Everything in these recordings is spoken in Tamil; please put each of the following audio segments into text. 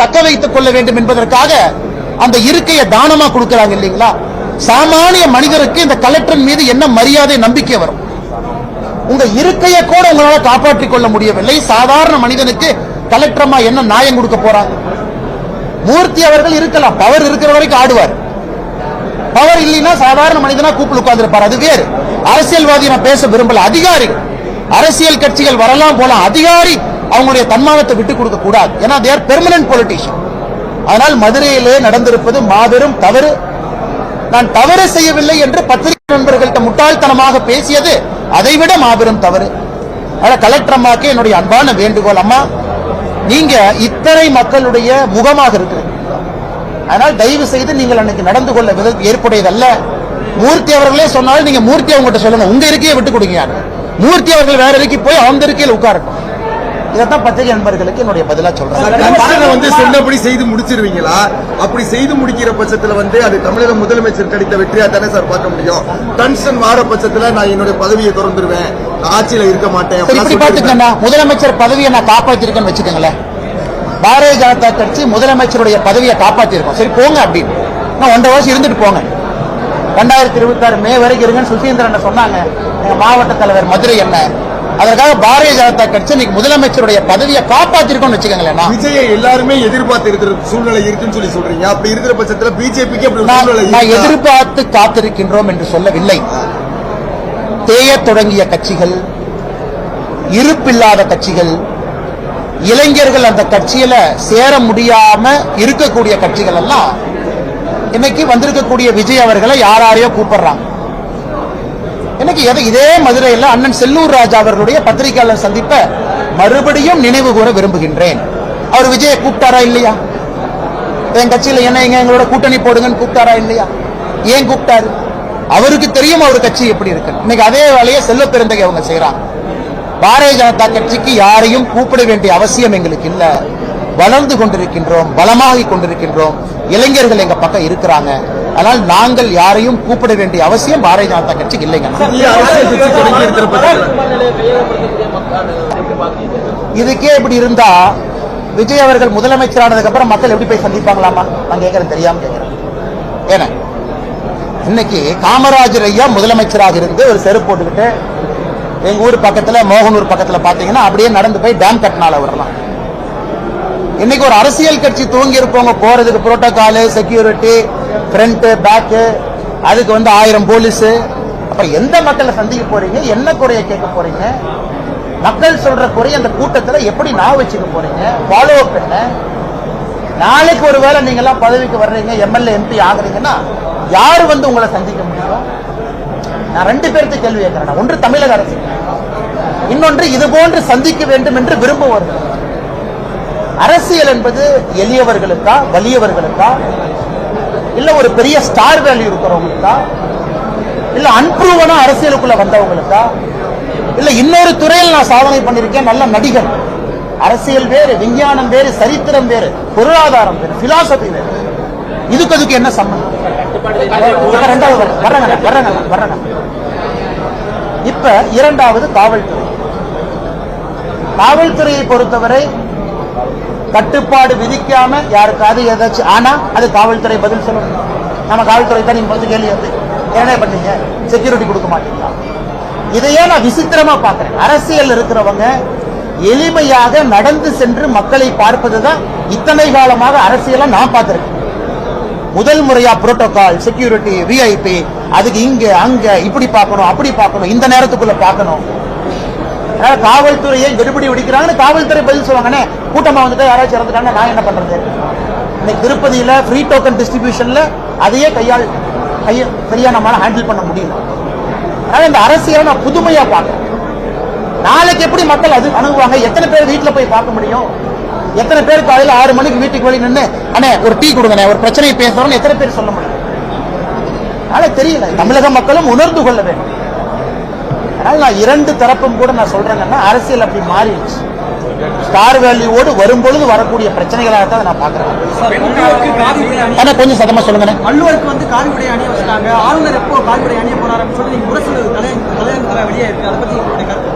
தக்க வைத்துக் கொள்ள வேண்டும் என்பதற்காக அந்த இருக்கையை தானமா கொடுக்கறாங்க இல்லைங்களா? சாமானிய மனிதருக்கு இந்த கலெக்டர் மீது என்ன மரியாதை நம்பிக்கை வரும்? உங்க இருக்கையை கூட உங்களால காப்பாற்றிக் கொள்ள முடியவில்லை. சாதாரண மனிதனுக்கு கலெக்டரமா என்ன நியாயம் கொடுக்க போறாங்க? மூர்த்தி அவர்கள் இருக்கலாம். பவர் இருக்கிற வரைக்கும் ஆடுவார். பவர் இல்லைன்னா சாதாரண மனிதனா கூப்பிட்டு உட்கார்ந்துருப்பார். அது வேறு. அரசியல்வாதி நான் பேச விரும்பல. அதிகாரிகள். அரசியல் கட்சிகள் வரலாம் போலாம். அதிகாரி அவங்களுடைய தன்மானத்தை விட்டு கொடுக்க கூடாது. ஏன்னா தேர் பெர்மனன்ட் பொலிட்டீஷியன் ஆனால் மதுரையிலே நடந்திருப்பது மாபெரும் தவறு. நான் தவறு செய்யவில்லை என்று பத்திரிகை நண்பர்கள்ட்ட முட்டாள்தனமாக பேசியது அதைவிட மாபெரும் தவறு. ஆனால் கலெக்டர் அம்மாக்கு என்னுடைய அன்பான வேண்டுகோள் அம்மா நீங்க இத்தனை மக்களுடைய முகமாக இருக்கிறது அதனால் தயவு செய்து நீங்கள் அன்னைக்கு நடந்து கொள்ள விதம் ஏற்புடையதல்ல. மூர்த்தி அவர்களே சொன்னாலும் நீங்க மூர்த்தி அவங்ககிட்ட சொல்லுங்க உங்க இருக்கையை விட்டு கொடுங்க மூர்த்தி அவர்கள் வேற இருக்கை போய் அவங்க இருக்கையில் உட்காரட்டும். இதைத்தான் பத்திரிகை நண்பர்களுக்கு என்னுடைய பதிலா சொல்றேன். வந்து சொன்னபடி செய்து முடிச்சிருவீங்களா? அப்படி செய்து முடிக்கிற பட்சத்துல வந்து அது தமிழக முதலமைச்சர் கிடைத்த வெற்றியா தானே சார் பார்க்க முடியும். கன்சர்ன் வார பட்சத்துல நான் என்னுடைய பதவியை திறந்துருவேன். நான் ஆட்சியில இருக்க மாட்டேன் இப்படி பாத்துக்கண்ணா முதலமைச்சர் பதவியை நான் காப்பாத்திருக்கேன்னு வச்சுக்கோங்களேன். பாரதிய ஜனதா கட்சி முதலமைச்சருடைய பதவியை காப்பாத்திருக்கோம். சரி போங்க அப்படின்னு இன்னும் ஒன்றரை வருஷம் இருந்துட்டு போங்க. ரெண்டாயிரத்தி இருபத்தி ஆறு மே வரைக்கும் இருங்கன்னு சுசீந்திரன் சொன்னாங்க. எங்க மாவட்ட தலைவர் மதுரை என்ன? அதற்காக பாரதிய ஜனதா கட்சி இன்னைக்கு முதலமைச்சருடைய பதவியை காப்பாத்திருக்கோம்னு வச்சுக்கோங்களேன் விஜயை எல்லாருமே எதிர்பார்த்து இருக்கிற சூழ்நிலை இருக்குன்னு சொல்லி சொல்றீங்க. அப்படி இருக்கிற பட்சத்துல பிஜேபிக்கு அப்படி நான்? எதிர்பார்த்து காத்திருக்கின்றோம் என்று சொல்லவில்லை. தேயத் தொடங்கிய கட்சிகள் இருப்பில்லாத கட்சிகள் இளைஞர்கள் அந்த கட்சியில சேர முடியாம இருக்கக்கூடிய கட்சிகள் எல்லாம் இன்னைக்கு வந்திருக்கக்கூடிய விஜய் அவர்களை யார் யாரையோ கூப்பிடுறாங்க. இன்னைக்கு எதை இதே மதுரையில் அண்ணன் செல்லூர் ராஜா அவர்களுடைய பத்திரிகையாளர் சந்திப்ப மறுபடியும் நினைவு கூற விரும்புகின்றேன். அவர் விஜயை கூப்பிட்டாரா இல்லையா? என் கட்சியில் என்ன எங்க எங்களோட கூட்டணி போடுங்கன்னு கூப்பிட்டாரா இல்லையா? ஏன் கூப்பிட்டாரு? அவருக்கு தெரியும் அவர் கட்சி எப்படி இருக்கு. இன்னைக்கு அதே வேலையை செல்ல பெருந்தகை அவங்க செய்யறாங்க பாரதிய ஜனதா கட்சிக்கு யாரையும் கூப்பிட வேண்டிய அவசியம் எங்களுக்கு இல்ல. வளர்ந்து கொண்டிருக்கின்றோம் பலமாகிக் கொண்டிருக்கின்றோம். இளைஞர்கள் எங்க பக்கம் இருக்கிறாங்க. ஆனால் நாங்கள் யாரையும் கூப்பிட வேண்டிய அவசியம் பாரதிய ஜனதா இல்லைங்க. கட்சி பட்சத்துல இதுக்கே இப்படி இருந்தா விஜய் அவர்கள் முதலமைச்சரானதுக்கு அப்புறம் மக்கள் எப்படி போய் சந்திப்பாங்களாமா? நான் கேட்கறேன் தெரியாம கேட்கறேன். ஏன்னா இன்னைக்கு காமராஜர் ஐயா முதலமைச்சராக இருந்து ஒரு செருப்பு போட்டுக்கிட்டு எங்க ஊர் பக்கத்துல மோகனூர் பக்கத்துல பாத்தீங்கன்னா அப்படியே நடந்து போய் டேம் கட்டினால வரலாம் இன்னைக்கு ஒரு அரசியல் கட்சி துவங்கி இருப்பவங்க போறதுக்கு புரோட்டோகால் செக்யூரிட்டி ஃப்ரண்ட்டு பேக்கு அதுக்கு வந்து ஆயிரம் போலீஸு அப்புறம் எந்த மக்களை சந்திக்க போறீங்க? என்ன குறைய கேட்க போறீங்க? மக்கள் சொல்ற குறை அந்த கூட்டத்துல எப்படி நான் வச்சுக்க போறீங்க? ஃபாலோ அப் என்ன? நாளைக்கு ஒருவேளை நீங்க எல்லாம் பதவிக்கு வர்றீங்க எம்எல்ஏ எம்பி ஆகுறீங்கன்னா யாரு வந்து உங்களை சந்திக்க முடியும்? நான் ரெண்டு பேருக்கு கேள்வி கேட்கிறேன். ஒன்று தமிழக அரசு இன்னொன்று இது போன்று சந்திக்க வேண்டும் என்று விரும்புவார்கள் அரசியல் என்பது எளியவர்களுக்கா வலியவர்களுக்கா? இல்ல ஒரு பெரிய ஸ்டார் வேல்யூ இருக்கிறவங்களுக்கா? இல்ல அன்ப்ரூவனா அரசியலுக்குள்ள வந்தவங்களுக்கா? இல்ல இன்னொரு துறையில் நான் சாதனை பண்ணிருக்கேன் நல்ல நடிகன். அரசியல் வேறு விஞ்ஞானம் வேறு சரித்திரம் வேறு பொருளாதாரம் வேறு பிலாசபி வேறு. இதுக்கு அதுக்கு என்ன சம்பந்தம்? ரெண்டாவது இப்ப இரண்டாவது காவல்துறை. காவல்துறையை பொறுத்தவரை கட்டுப்பாடு விதிக்காம யாருக்காவது ஏதாச்சும் ஆனா அது காவல்துறை பதில் சொல்லணும் நம்ம காவல்துறை தான் நீங்க வந்து கேள்வி வந்து என்ன பண்ணீங்க செக்யூரிட்டி கொடுக்க மாட்டீங்களா? இதையே நான் விசித்திரமா பாக்குறேன் அரசியல் இருக்கிறவங்க எளிமையாக நடந்து சென்று மக்களை பார்ப்பதுதான் இத்தனை காலமாக அரசியல நான் பார்த்திருக்கேன். முதல் முறையா புரோட்டோகால் செக்யூரிட்டி விஐபி அதுக்கு இங்க அங்க இப்படி பார்க்கணும் அப்படி பார்க்கணும் இந்த நேரத்துக்குள்ள பார்க்கணும். காவல்துறையை கெடுபடி வெடிக்கிறாங்கன்னு காவல்துறை பதில் சொல்லுவாங்கண்ணே. கூட்டமாக வந்துட்டு யாராச்சும் இறந்துட்டாங்க நான் என்ன பண்ணுறது இன்னைக்கு திருப்பதியில் ஃப்ரீ டோக்கன் டிஸ்ட்ரிபியூஷனில் அதையே கையால் கையை சரியாக நம்மளால் ஹேண்டில் பண்ண முடியல. அதனால் இந்த அரசியலை நான் புதுமையாக பார்க்குறேன். நாளைக்கு எப்படி மக்கள் அது அணுகுவாங்க? எத்தனை பேர் வீட்டில் போய் பார்க்க முடியும்? எத்தனை பேர் காலையில் ஆறு மணிக்கு வீட்டுக்கு வெளியே நின்று அண்ணே ஒரு டீ கொடுங்கண்ணே ஒரு பிரச்சனையை பேசுகிறோம்னு எத்தனை பேர் சொல்ல முடியும்? அதனால் தெரியல. தமிழக மக்களும் உணர்ந்து கொள்ள வேண்டும். அதனால் நான் இரண்டு தரப்பும் கூட நான் சொல்கிறேங்கன்னா அரசியல் அப்படி மாறிடுச்சு. ஸ்டார் வேல்யூவோடு வரும்பொழுது வரக்கூடிய பிரச்சனைகளாக தான் நான் பாக்குறேன் ஆனா கொஞ்சம் சத்தமா சொல்லுங்கண்ணே வள்ளுவருக்கு வந்து காவி அணிய வச்சுட்டாங்க. ஆளுநர் எப்போ காவி உடை அணிய போறாருன்னு சொல்லி நீங்க முரசு வெளியே இருக்கு. அதை பத்தி உங்களுடைய கருத்து.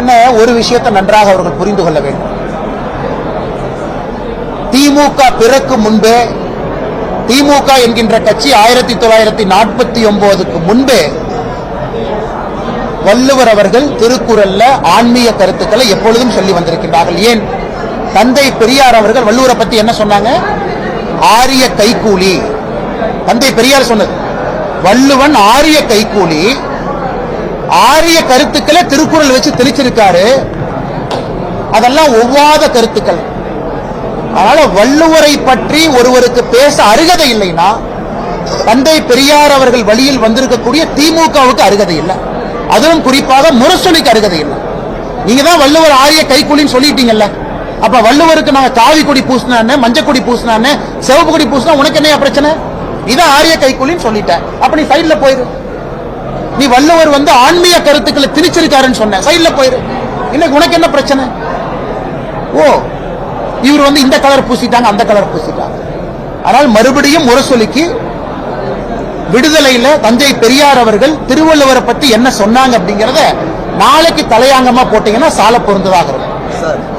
அண்ணே ஒரு விஷயத்தை நன்றாக அவர்கள் புரிந்து கொள்ள வேண்டும். திமுக பிறக்கும் முன்பே திமுக என்கின்ற கட்சி ஆயிரத்தி தொள்ளாயிரத்தி நாற்பத்தி ஒன்பதுக்கு முன்பே வள்ளுவர் அவர்கள் திருக்குறள்ல ஆன்மீக கருத்துக்களை எப்பொழுதும் சொல்லி வந்திருக்கின்றார்கள். ஏன்? தந்தை பெரியார் அவர்கள் வள்ளுவரை பத்தி என்ன சொன்னாங்க? ஆரிய கைக்கூலி. தந்தை பெரியார் சொன்னது. வள்ளுவன் ஆரிய கைக்கூலி. ஆரிய கருத்துக்களை திருக்குறள் வச்சு தெளிச்சிருக்காரு. அதெல்லாம் ஒவ்வாத கருத்துக்கள். அதனால வள்ளுவரை பற்றி ஒருவருக்கு பேச அருகதை இல்லைன்னா தந்தை பெரியார் அவர்கள் வழியில் வந்திருக்கக்கூடிய திமுகவுக்கு அருகதை இல்லை. அதுவும் குறிப்பாக முரசொலி அருகதை இல்லை. நீங்க தான் வள்ளுவர் ஆரிய கைக்கூலின்னு சொல்லிட்டீங்கல்ல. அப்ப வள்ளுவருக்கு நாங்க காவி கொடி பூசினான்னு மஞ்சள் கொடி பூசினான்னு சிவப்பு கொடி பூசினா உனக்கு என்னையா பிரச்சனை? இதான் ஆரிய கைக்கூலின்னு சொல்லிட்டேன். அப்ப நீ சைட்ல போயிரு. நீ வள்ளுவர் வந்து ஆன்மீக கருத்துக்களை திணிச்சிருக்காருன்னு சொன்ன. சைட்ல போயிரு. இன்னைக்கு உனக்கு என்ன பிரச்சனை? ஓ இவர் வந்து இந்த கலர் பூசிட்டாங்க அந்த கலர் பூசிட்டாங்க. ஆனால் மறுபடியும் முரசொலிக்கு விடுதலையில தஞ்சை பெரியார் அவர்கள் திருவள்ளுவரை பத்தி என்ன சொன்னாங்க அப்படிங்கறத நாளைக்கு தலையாங்கமா போட்டீங்கன்னா சால பொருந்ததாக இருக்கும்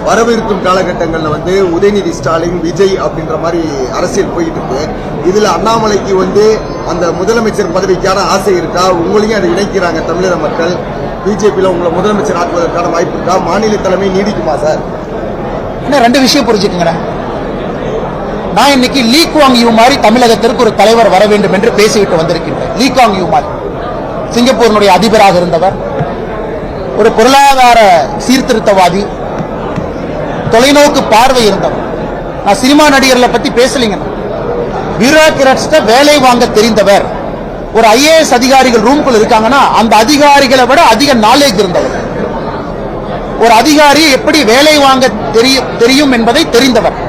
வரவிருக்கும் காலகட்டங்கள்ல வந்து உதயநிதி ஸ்டாலின் விஜய் அப்படின்ற மாதிரி அரசியல் போயிட்டு இருக்கு. இதுல அண்ணாமலைக்கு வந்து அந்த முதலமைச்சர் பதவிக்கான ஆசை இருக்கா? உங்களையும் அதை இணைக்கிறாங்க தமிழக மக்கள். பிஜேபியில உங்களை முதலமைச்சர் ஆக்குவதற்கான வாய்ப்பு இருக்கா? மாநில தலைமை நீடிக்குமா சார்? ரெண்டு விஷயம் புரிஞ்சுக்கங்க நான் இன்னைக்கு லீ குவாங் யூ மாதிரி தமிழகத்திற்கு ஒரு தலைவர் வர வேண்டும் என்று பேசிவிட்டு வந்திருக்கின்றேன். லீ குவாங் யூ மாதிரி. சிங்கப்பூரினுடைய அதிபராக இருந்தவர் ஒரு பொருளாதார சீர்திருத்தவாதி தொலைநோக்கு பார்வை இருந்தவர். நான் சினிமா நடிகர்களை பத்தி பேசலீங்க. பியூரோகிராட்ஸ்ட வேலை வாங்க தெரிந்தவர். ஒரு ஐஏஎஸ் அதிகாரிகள் ரூம்குள்ள இருக்காங்கன்னா அந்த அதிகாரிகளை விட அதிக நாலேஜ் இருந்தவர். ஒரு அதிகாரி எப்படி வேலை வாங்க தெரியும் தெரியும் என்பதை தெரிந்தவர்.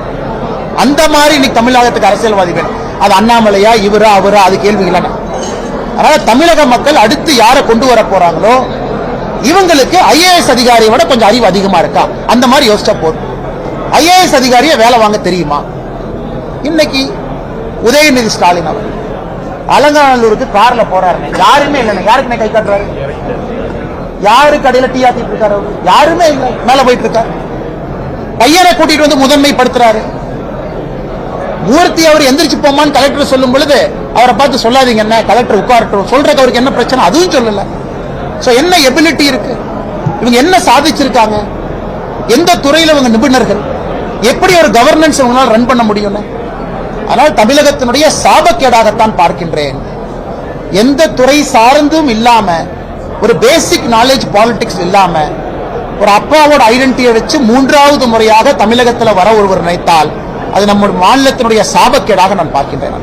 அந்த மாதிரி இன்னைக்கு தமிழகத்துக்கு அரசியல்வாதி வேணும். அது அண்ணாமலையா இவரா அவரா அது கேள்வி இல்லைன்னா. அதனால தமிழக மக்கள் அடுத்து யாரை கொண்டு வர போறாங்களோ இவங்களுக்கு ஐஏஎஸ் அதிகாரியை விட கொஞ்சம் அறிவு அதிகமா இருக்கா? அந்த மாதிரி யோசிச்சா போதும். ஐஏஎஸ் அதிகாரியை வேலை வாங்க தெரியுமா? இன்னைக்கு உதயநிதி ஸ்டாலின் அவர். அலங்காநல்லூருக்கு கார்ல போறாருன்னு யாருமே இல்லைண்ணே யாருக்குமே கை காட்டுறாரு? யாரு கடையில டீ ஆத்திட்டு இருக்காரு அவரு? யாருமே இல்லை. மேல போயிட்டு இருக்காரு. பையனை கூட்டிட்டு வந்து முதன்மைப்படுத்துறாரு. மூர்த்தி அவர் எந்திரிச்சு போமான்னு கலெக்டர் சொல்லும் பொழுது அவரை பார்த்து சொல்லாதீங்க என்ன கலெக்டர் உட்காரட்டும். சொல்றதுக்கு அவருக்கு என்ன பிரச்சனை? அதுவும் சொல்லல. ஸோ என்ன எபிலிட்டி இருக்கு? இவங்க என்ன சாதிச்சிருக்காங்க? எந்த துறையில் இவங்க நிபுணர்கள்? எப்படி ஒரு கவர்னன்ஸ் இவங்களால ரன் பண்ண முடியும்னு? ஆனால் தமிழகத்தினுடைய சாபக்கேடாகத்தான் பார்க்கின்றேன். எந்த துறை சார்ந்தும் இல்லாம ஒரு பேசிக் நாலேஜ் பாலிடிக்ஸ் இல்லாம ஒரு அப்பாவோட ஐடென்டிட்டியை வச்சு மூன்றாவது முறையாக தமிழகத்தில் வர ஒருவர் நினைத்தால் அது நம்முடைய மாநிலத்தினுடைய சாபக்கேடாக நான் பார்க்கின்றேன்.